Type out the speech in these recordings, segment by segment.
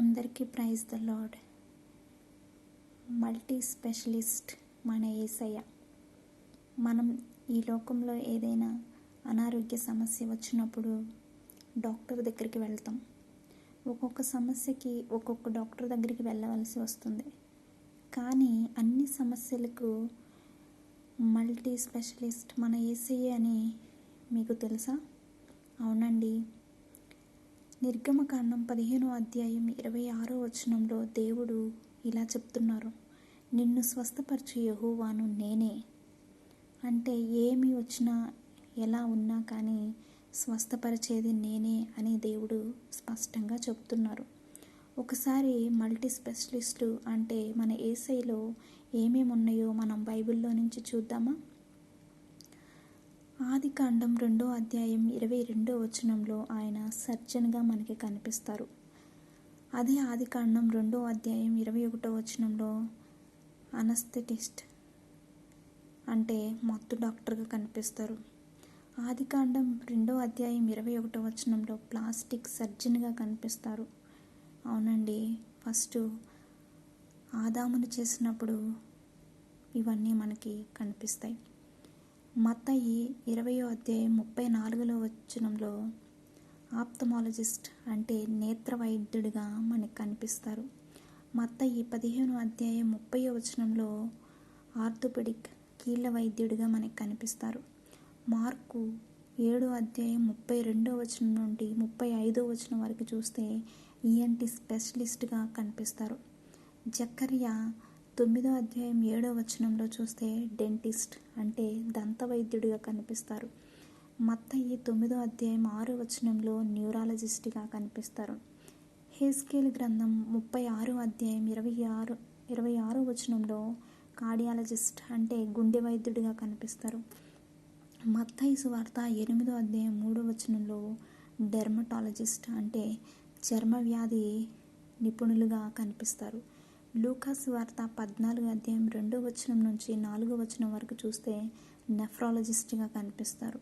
అందరికీ praise the lord multi specialist మన ఏసయ్య. మనం ఈ లోకంలో ఏదైనా అనారోగ్య సమస్య వచ్చినప్పుడు డాక్టర్ దగ్గరికి వెళ్తాం. ఒక్కొక్క సమస్యకి ఒక్కొక్క డాక్టర్ దగ్గరికి వెళ్ళవలసి వస్తుంది. కానీ అన్ని సమస్యలకు మల్టీ స్పెషలిస్ట్ మన ఏసయ్య అని మీకు తెలుసా? అవునండి. నిర్గమకాండం పదిహేనో అధ్యాయం ఇరవై ఆరో వచనంలో దేవుడు ఇలా చెప్తున్నారు. నిన్ను స్వస్థపరచు యహోవాను నేనే. అంటే ఏమి వచ్చినా ఎలా ఉన్నా కానీ స్వస్థపరిచేది నేనే అని దేవుడు స్పష్టంగా చెప్తున్నారు. ఒకసారి మల్టీ స్పెషలిస్టులు అంటే మన ఏసైలో ఏమేమి ఉన్నాయో మనం బైబిల్లో నుంచి చూద్దామా? ఆది కాండం రెండో అధ్యాయం ఇరవై రెండో వచనంలో ఆయన సర్జన్గా మనకి కనిపిస్తారు. అదే ఆది కాండం రెండో అధ్యాయం ఇరవై ఒకటో వచనంలో అనస్థెటిస్ట్ అంటే మత్తు డాక్టర్గా కనిపిస్తారు. ఆది కాండం రెండో అధ్యాయం ఇరవై ఒకటో వచనంలో ప్లాస్టిక్ సర్జన్గా కనిపిస్తారు. అవునండి ఫస్ట్ ఆదామును చేసినప్పుడు ఇవన్నీ మనకి కనిపిస్తాయి. మత్తయి ఇరవయో అధ్యాయం ముప్పై నాలుగులో వచనంలో ఆప్తమాలజిస్ట్ అంటే నేత్ర వైద్యుడిగా మనకు కనిపిస్తారు. మత్తయి పదిహేను అధ్యాయం ముప్పై వచనంలో ఆర్థోపెడిక్ కీళ్ళ వైద్యుడిగా మనకు కనిపిస్తారు. మార్కు ఏడో అధ్యాయం ముప్పై రెండో వచనం నుండి ముప్పై ఐదో వచనం వరకు చూస్తే ఈఎన్టీ స్పెషలిస్ట్గా కనిపిస్తారు. జక్కరియా తొమ్మిదో అధ్యాయం ఏడో వచనంలో చూస్తే డెంటిస్ట్ అంటే దంతవైద్యుడిగా కనిపిస్తారు. మత్తయి తొమ్మిదో అధ్యాయం ఆరో వచనంలో న్యూరాలజిస్ట్గా కనిపిస్తారు. హేస్కేల్ గ్రంథం ముప్పై ఆరో అధ్యాయం ఇరవై ఆరు ఇరవై ఆరో వచనంలో కార్డియాలజిస్ట్ అంటే గుండె వైద్యుడిగా కనిపిస్తారు. మత్తయి సువార్త ఎనిమిదో అధ్యాయం మూడో వచనంలో డెర్మటాలజిస్ట్ అంటే చర్మ వ్యాధి నిపుణులుగా కనిపిస్తారు. లూకాస్ వార్త పద్నాలుగు అధ్యాయం రెండో వచనం నుంచి నాలుగో వచనం వరకు చూస్తే నెఫ్రాలజిస్ట్గా కనిపిస్తారు.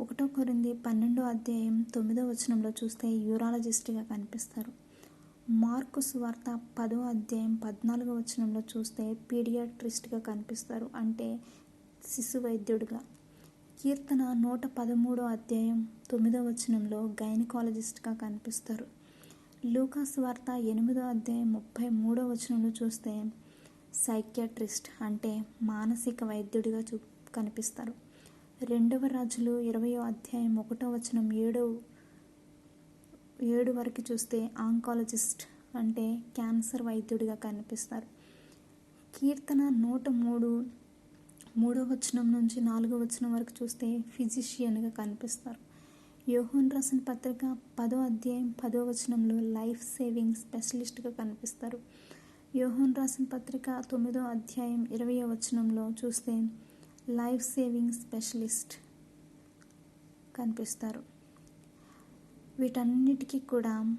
ఒకటో కొరింది పన్నెండో అధ్యాయం తొమ్మిదో వచనంలో చూస్తే యూరాలజిస్ట్గా కనిపిస్తారు. మార్కు సువార్త పదో అధ్యాయం పద్నాలుగో వచనంలో చూస్తే పీడియాట్రిస్ట్గా కనిపిస్తారు. అంటే శిశు వైద్యుడిగా. కీర్తన నూట పదమూడో అధ్యాయం తొమ్మిదో వచనంలో గైనకాలజిస్ట్గా కనిపిస్తారు. లూకాస్ వార్త ఎనిమిదో అధ్యాయం ముప్పై మూడో వచనంలో చూస్తే సైకియాట్రిస్ట్ అంటే మానసిక వైద్యుడిగా చూ కనిపిస్తారు. రెండవ రాజులు ఇరవయో అధ్యాయం ఒకటో వచనం ఏడో ఏడు వరకు చూస్తే ఆంకాలజిస్ట్ అంటే క్యాన్సర్ వైద్యుడిగా కనిపిస్తారు. కీర్తన నూట మూడు మూడో వచనం నుంచి నాలుగో వచనం వరకు చూస్తే ఫిజిషియన్గా కనిపిస్తారు. యోహోన్ రాసిన పత్రిక పదో అధ్యాయం పదో వచనంలో లైఫ్ సేవింగ్ స్పెషలిస్ట్గా కనిపిస్తారు. యోహోన్ రాసిన పత్రిక తొమ్మిదో అధ్యాయం ఇరవయో వచనంలో చూస్తే లైఫ్ సేవింగ్ స్పెషలిస్ట్ కనిపిస్తారు. వీటన్నిటికీ కూడా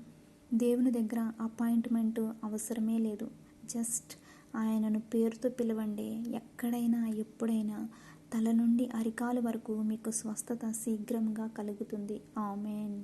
దేవుని దగ్గర అపాయింట్మెంట్ అవసరమే లేదు. జస్ట్ ఆయనను పేరుతో పిలవండి ఎక్కడైనా ఎప్పుడైనా తల నుండి అరికాలు వరకు మీకు స్వస్థత శీఘ్రంగా కలుగుతుంది. ఆమెన్.